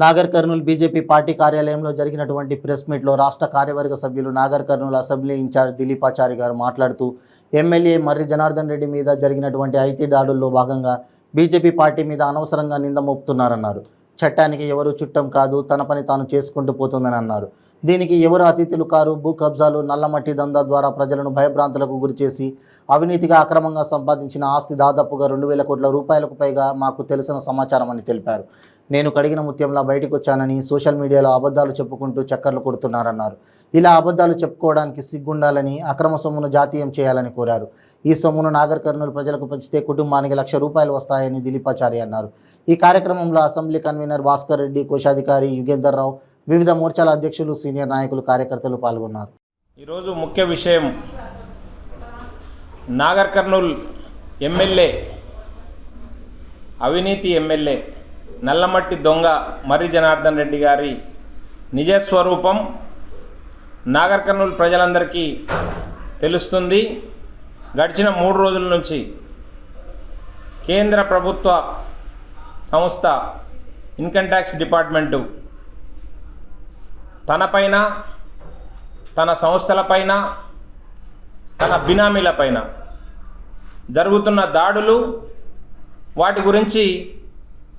Nagar Kurnool BJP party కార్యాలయంలో జరిగినటువంటి press మీట్లో రాష్ట్ర కార్యవర్గ సభ్యులు నాగర్ కర్నూలు అసెంబ్లీ ఇన్ఛార్జ్ దిలీపాచారి గారు మాట్లాడుతూ ఎమ్మెల్యే మర్రి జనార్దన్ రెడ్డి మీద జరిగినటువంటి ఐటీ దాడుల్లో భాగంగా బీజేపీ పార్టీ మీద అనవసరంగా నింద మోపుతున్నారన్నారు. చట్టానికి ఎవరు చుట్టం కాదు తన పని తాను చేసుకుంటూ పోతుందని అన్నారు. దీనికి ఎవరు అతిథులు కారు భూ కబ్జాలు నల్లమట్టి దందా ద్వారా ప్రజలను భయభ్రాంతులకు గురిచేసి అవినీతిగా అక్రమంగా సంపాదించిన ఆస్తి దాదాపుగా రెండు వేల కోట్ల రూపాయలకు పైగా మాకు తెలిసిన సమాచారం అని తెలిపారు. నేను కడిగిన ముత్యంలా బయటకు వచ్చానని సోషల్ మీడియాలో అబద్ధాలు చెప్పుకుంటూ చక్కర్లు కొడుతున్నారన్నారు. ఇలా అబద్ధాలు చెప్పుకోవడానికి సిగ్గుండాలని అక్రమ సొమ్మును జాతీయం చేయాలని కోరారు. ఈ సొమ్మును నాగర్ కర్నూలు ప్రజలకు పంచితే కుటుంబానికి లక్ష రూపాయలు వస్తాయని దిలీపాచారి అన్నారు. ఈ కార్యక్రమంలో అసెంబ్లీ కన్వీనర్ భాస్కర్ రెడ్డి కోశాధికారి యుగేందర్ రావు వివిధ మోర్చాల అధ్యక్షులు సీనియర్ నాయకులు కార్యకర్తలు పాల్గొన్నారు. ఈరోజు ముఖ్య విషయం నాగర్ కర్నూల్ ఎమ్మెల్యే అవినీతి ఎమ్మెల్యే నల్లమట్టి దొంగ మర్రి జనార్దన్ రెడ్డి గారి నిజస్వరూపం నాగర్ కర్నూలు ప్రజలందరికీ తెలుస్తుంది. గడిచిన మూడు రోజుల నుంచి కేంద్ర ప్రభుత్వ సంస్థ ఇన్కమ్ ట్యాక్స్ డిపార్ట్మెంటు తనపైన తన సంస్థలపైన తన బినామీలపైన జరుగుతున్న దాడులు వాటి గురించి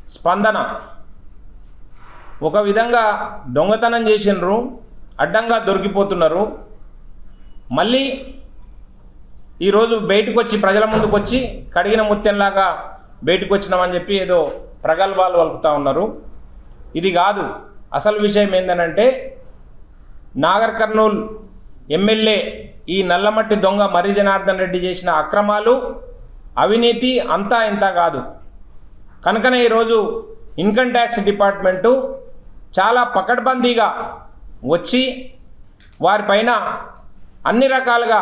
స్పందన. ఒక విధంగా దొంగతనం చేసినారు అడ్డంగా దొరికిపోతున్నారు. మళ్ళీ ఈరోజు బయటకు వచ్చి ప్రజల ముందుకు వచ్చి కడిగిన ముత్యంలాగా బయటకు వచ్చినామని చెప్పి ఏదో ప్రగల్భాలు వలుపుతూ ఉన్నారు. ఇది కాదు అసలు విషయం ఏంటనంటే నాగర్ కర్నూల్ ఎమ్మెల్యే ఈ నల్లమట్టి దొంగ మర్రి జనార్దన్ రెడ్డి చేసిన అక్రమాలు అవినీతి అంతా ఇంత కాదు. కనుకనే ఈరోజు ఇన్కమ్ ట్యాక్స్ డిపార్ట్మెంటు చాలా పకడ్బందీగా వచ్చి వారిపైన అన్ని రకాలుగా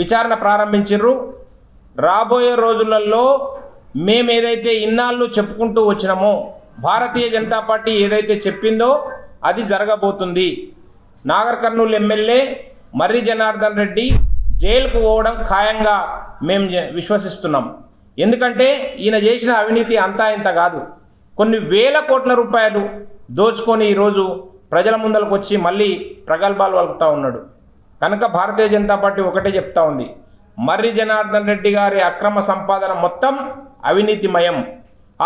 విచారణ ప్రారంభించరు రాబోయే రోజులలో మేము ఏదైతే ఇన్నాళ్ళు చెప్పుకుంటూ వచ్చినామో భారతీయ జనతా పార్టీ ఏదైతే చెప్పిందో అది జరగబోతుంది. నాగర్ కర్నూలు ఎమ్మెల్యే మర్రి జనార్దన్ రెడ్డి జైలుకు పోవడం ఖాయంగా మేము విశ్వసిస్తున్నాం. ఎందుకంటే ఈయన చేసిన అవినీతి అంతా ఇంత కాదు. కొన్ని వేల కోట్ల రూపాయలు దోచుకొని ఈరోజు ప్రజల ముందరకు వచ్చి మళ్ళీ ప్రగల్భాలు వలుపుతూ ఉన్నాడు. కనుక భారతీయ జనతా పార్టీ ఒకటే చెప్తా ఉంది. మర్రి జనార్దన్ రెడ్డి గారి అక్రమ సంపాదన మొత్తం అవినీతిమయం.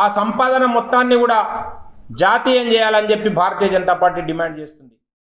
ఆ సంపాదన మొత్తాన్ని కూడా జాతీయం చేయాలని చెప్పి భారతీయ జనతా పార్టీ డిమాండ్ చేస్తుంది.